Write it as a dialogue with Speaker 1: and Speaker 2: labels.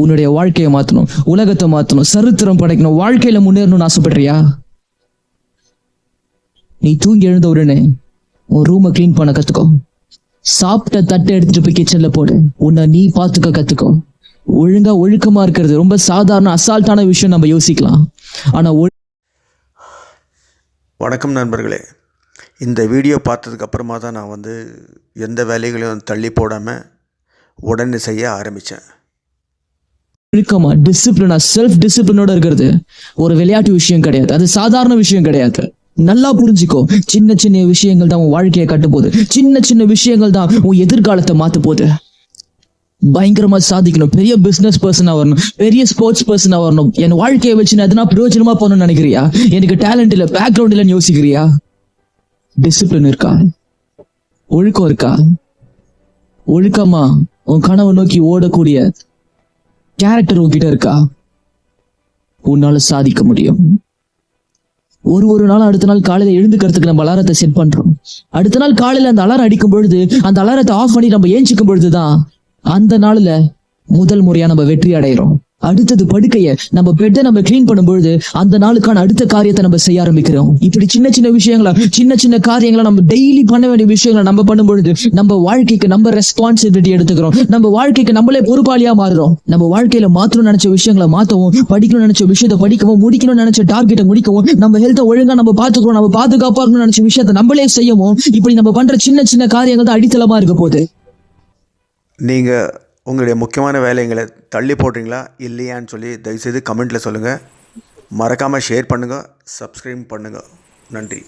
Speaker 1: உன்னுடைய வாழ்க்கையை மாற்றணும் உலகத்தை மாற்றணும் சரித்திரம் படைக்கணும் வாழ்க்கையில முன்னேறணும்னு ஆசைப்படுறியா? நீ தூங்கி எழுந்த உடனே உன் ரூமை க்ளீன் பண்ண கத்துக்கோ. சாப்பிட்ட தட்டை எடுத்துட்டு போய் கிச்சன்ல போடு. உன்னை நீ பார்த்துக்க கத்துக்கோ. ஒழுங்கா ஒழுக்கமா இருக்கிறது ரொம்ப சாதாரண அசால்ட்டான விஷயம் நம்ம யோசிக்கலாம். ஆனா
Speaker 2: வணக்கம் நண்பர்களே. இந்த வீடியோ பார்த்ததுக்கு அப்புறமா தான் நான் வந்து எந்த வேலைகளையும் தள்ளி போடாமல் உடனே செய்ய ஆரம்பித்தேன்
Speaker 1: ஒழுக்கமா டிசிப்ளினா செல்ஃப் டிசிப்ளினோட இருக்கிறது. ஒரு விளையாட்டு விஷயம் கிடையாது. அது சாதாரண விஷயம் கிடையாது. நல்லா புரிஞ்சுக்கோ. சின்ன சின்ன விஷயங்கள் தான் உன் வாழ்க்கையை கட்டு போகுது சின்ன சின்ன விஷயங்கள் தான் உன் எதிர்காலத்தை மாத்த போகுது பயங்கரமா சாதிக்கணும். பெரிய பிசினஸ் பர்சனா வரணும். பெரிய ஸ்போர்ட்ஸ் பர்சனா வரணும். என் வாழ்க்கையை வச்சு நான் எதனா பிரயோஜனமா போகணும்னு நினைக்கிறியா? எனக்கு டேலண்ட் இல்ல பேக்ரவுண்ட் இல்லைன்னு யோசிக்கிறியா? டிசிப்ளின் இருக்கா? ஒழுக்கம் இருக்கா? ஒழுக்கமா உன் கனவை நோக்கி ஓடக்கூடிய கேரக்டர் உங்ககிட்ட இருக்கா? உன்னால சாதிக்க முடியும். ஒரு ஒரு நாள் அடுத்த நாள் காலையில எழுந்துக்கிறதுக்கு நம்ம அலாரத்தை செட் பண்றோம். அடுத்த நாள் காலையில அந்த அலாரம் அடிக்கும் பொழுது அந்த அலாரத்தை ஆஃப் பண்ணி நம்ம ஏஞ்சிக்கும் பொழுதுதான் அந்த நாள்ல முதல் முறையா நம்ம வெற்றி அடைகிறோம் அடுத்தது படுக்கைய நம்ம பெட்டை நம்ம கிளீன் பண்ணும் பொழுது அந்த நாளுக்கான அடுத்த காரியத்தை நம்ம செய்ய ஆரம்பிக்கிறோம். இப்படி சின்ன சின்ன விஷயங்களா சின்ன சின்ன காரியங்களை நம்ம டெய்லி பண்ண வேண்டிய விஷயங்களை நம்ம பண்ணும்பொழுது நம்ம வாழ்க்கைக்கு நம்ம ரெஸ்பான்சிபிலிட்டி எடுத்துக்கிறோம். நம்ம வாழ்க்கைக்கு நம்மளே பொறுப்பாளியா மாறுறோம். நம்ம வாழ்க்கையில மாற்றணும் நினைச்ச விஷயங்களை மாத்தவும் படிக்கணும்னு நினைச்ச விஷயத்தை படிக்கவும் முடிக்கணும்னு நினைச்ச டார்கெட்டை முடிக்கவும் நம்ம ஹெல்த்தை ஒழுங்கா நம்ம பாத்துக்கிறோம் நம்ம பாதுகாப்பா இருக்கணும்னு நினைச்ச விஷயத்தை நம்மளே செய்யவும் இப்படி நம்ம பண்ற சின்ன சின்ன காரியங்கள் தான் அடித்தளமா இருக்க போகுது.
Speaker 2: நீங்கள் உங்களுடைய முக்கியமான வேலைங்களை தள்ளி போடுறீங்களா? இல்லையான்னு சொல்லி தயவுசெய்து கமெண்ட்டில் சொல்லுங்கள் மறக்காமல் ஷேர் பண்ணுங்கள் சப்ஸ்கிரைப் பண்ணுங்கள் நன்றி.